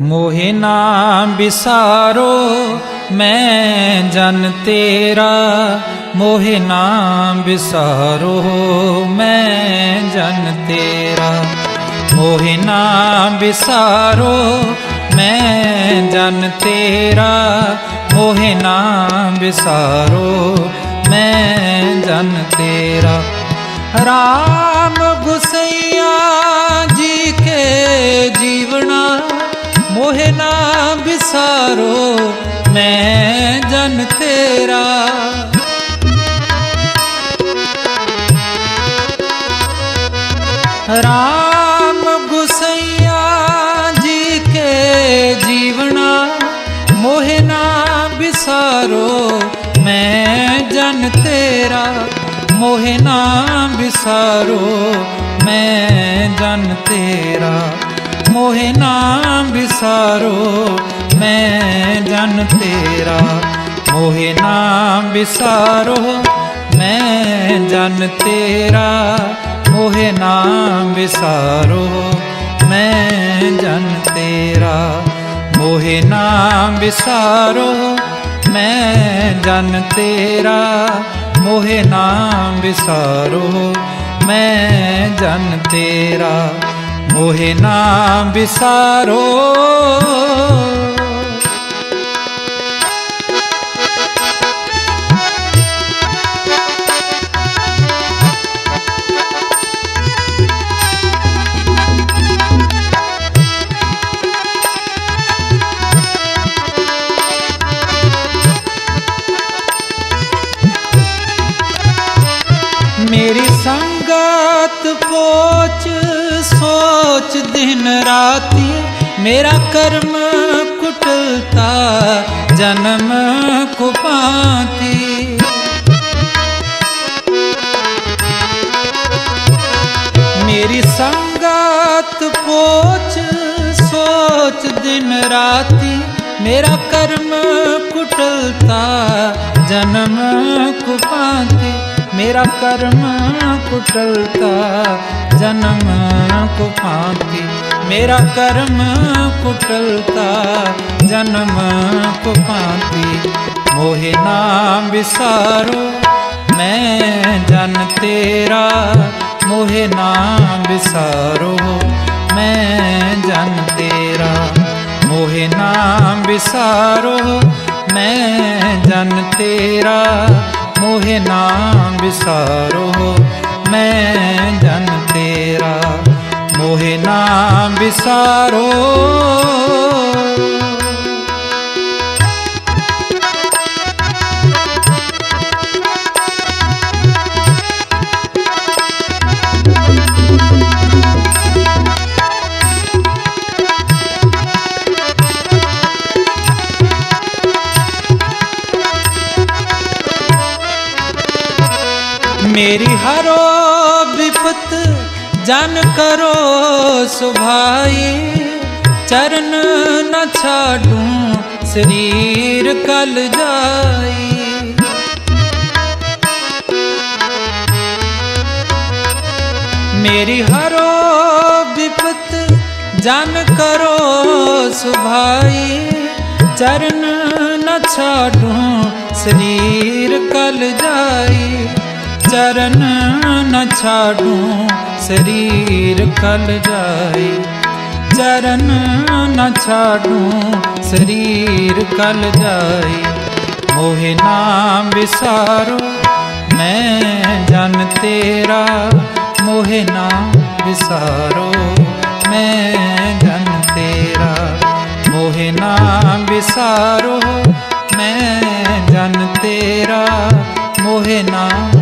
ਮੋਹਿ ਨਾ ਵਿਸਾਰੋ ਮੈਂ ਜਨ ਤੇਰਾ। ਮੋਹਿ ਨਾ ਵਿਸਾਰੋ ਮੈਂ ਜਨ ਤੇਰਾ। ਮੋਹਿ ਨਾ ਵਿਸਾਰੋ ਮੈਂ ਜਨ ਤੇਰਾ। ਮੋਹਿ ਨਾ ਵਿਸਾਰੋ ਮੈਂ ਜਨ ਤੇਰਾ। ਰਾਮ ਗੁਸਈਆ ਜੀ ਕੇ ਜੀਵਣਾ मोहे ना बिसारो, मैं जन तेरा। राम गुसैया जी के जीवना, मोहे ना बिसारो, मैं जन तेरा। मोहे ना बिसारो, मैं जन तेरा। मोहे नाम विसारो मैं जन तेरा। मोहे नाम विसारो मैं जन तेरा। मोहे नाम विसारो मैं जन तेरा। मोहे नाम विसारो मैं जन तेरा। मोहे नाम विसारो मैं जन तेरा। मोहे नाम विसारो मेरी संगत पोच ਸੋਚ ਦਿਨ ਰਾਤੀ ਮੇਰਾ ਕਰਮ ਕੁਟਲਤਾ, ਜਨਮ ਕੁਪਾਤੀ ਮੇਰੀ ਸੰਗਤ ਪੋਚ ਸੋਚ ਦਿਨ ਰਾਤੀ ਮੇਰਾ ਕਰਮ ਕੁਟਲਤਾ, ਜਨਮ ਕੁਪਾਤੀ मेरा कर्म कुटलता, जन्म को पापी मेरा कर्म कुटलता, जन्म को पापी मोहे नाम विसारो मैं जन तेरा। मोहे नाम विसारो मैं जन तेरा। मोहे नाम विसारो मैं जन तेरा। ਮੋਹਿ ਨਾ ਵਿਸਾਰੋ ਮੈਂ ਜਨ ਤੇਰਾ। ਮੋਹਿ ਨਾਮ ਵਿਸਾਰੋ। ਮੇਰੀ ਹਰੋ ਵਿਪਤ, ਜਨ ਕਰੋ ਸੁਭਾਈ। ਚਰਨ ਨ ਛਾਡੂੰ, ਸਰੀਰ ਕਲ ਜਾਈ। ਮੇਰੀ ਹਰੋ ਵਿਪਤ, ਜਨ ਕਰੋ ਸੁਭਾਈ। ਚਰਨ ਨ ਛਾਡੂੰ, ਸਰੀਰ ਕਲ ਜਾਈ। चरण न छाडू, शरीर कल जाए। चरण न छाडू, शरीर कल जाए। मोहे नाम विसारो, मैं जन तेरा। मोहे नाम विसारो, मैं जन तेरा। मोहे नाम विसारो, मैं जन तेरा। मोहे नाम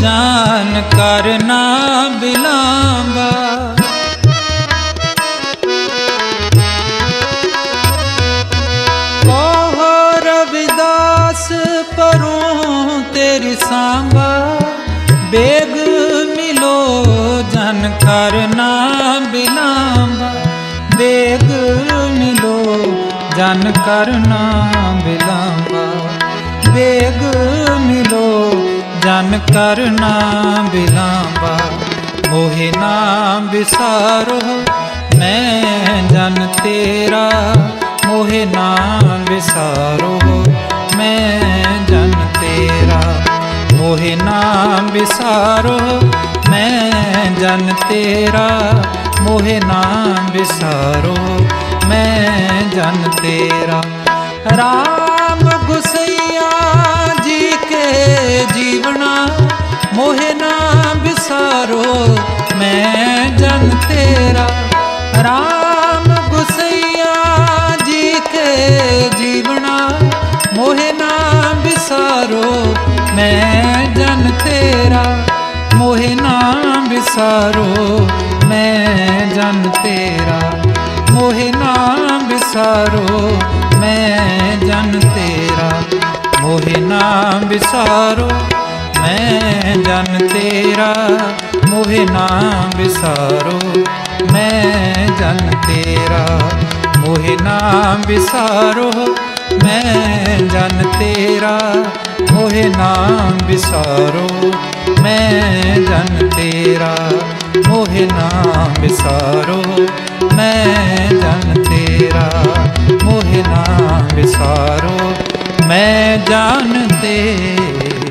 ਜਾਨ ਕਰਨਾ ਬਿਲਾਂਬਾ ਕਹੋ ਰਵਿਦਾਸ ਪਰੋਂ ਤੇਰੀ ਸਾਂਭਾ, ਬੇਗ ਮਿਲੋ ਜਨ ਕਰਨਾ ਬਿਲਾਂਬਾ ਬੇਗ ਮਿਲੋ ਜਨ ਕਰਨਾ ਬਿਲਾਂਬਾ ਬੇਗ ਮਿਲੋ जन कर नाम बिलाबा, मोहे नाम विसारो मैं जन तेरा, मोहे नाम विसारो मैं जन तेरा, मोहे नाम विसारो मैं जन तेरा, मोहे नाम विसारो मैं जन तेरा, राम ਕੇ ਜੀਵਨਾ, ਮੋਹਿ ਨਾ ਵਿਸਾਰੋ, ਮੈਂ ਜਨ ਤੇਰਾ। ਮੋਹਿ ਨਾ ਵਿਸਾਰੋ, ਮੈਂ ਜਨ ਤੇਰਾ। ਮੋਹਿ ਨਾ ਵਿਸਾਰੋ, ਮੈਂ ਜਨ ਤੇਰਾ। ਮੋਹਿ ਨਾ ਵਿਸਾਰੋ, ਮੈਂ ਜਨ ਤੇਰਾ। ਮੋਹਿ ਨਾ ਵਿਸਾਰੋ, ਮੈਂ ਮੋਹਿ ਵਿਸਾਰੋ, ਮੈਂ ਜਨ ਤੇਰਾ ਮੋਹਿ ਨਾ ਵਿਸਾਰੋ, ਮੈਂ ਜਨ ਤੇਰਾ ਮੋਹਿ ਨਾਮ ਵਿਸਾਰੋ, ਮੈਂ ਜਨ ਤੇਰਾ ਮੋਹਿ ਨਾ ਵਿਸਾਰੋ, ਮੈਂ ਜਨ ਤੇਰਾ।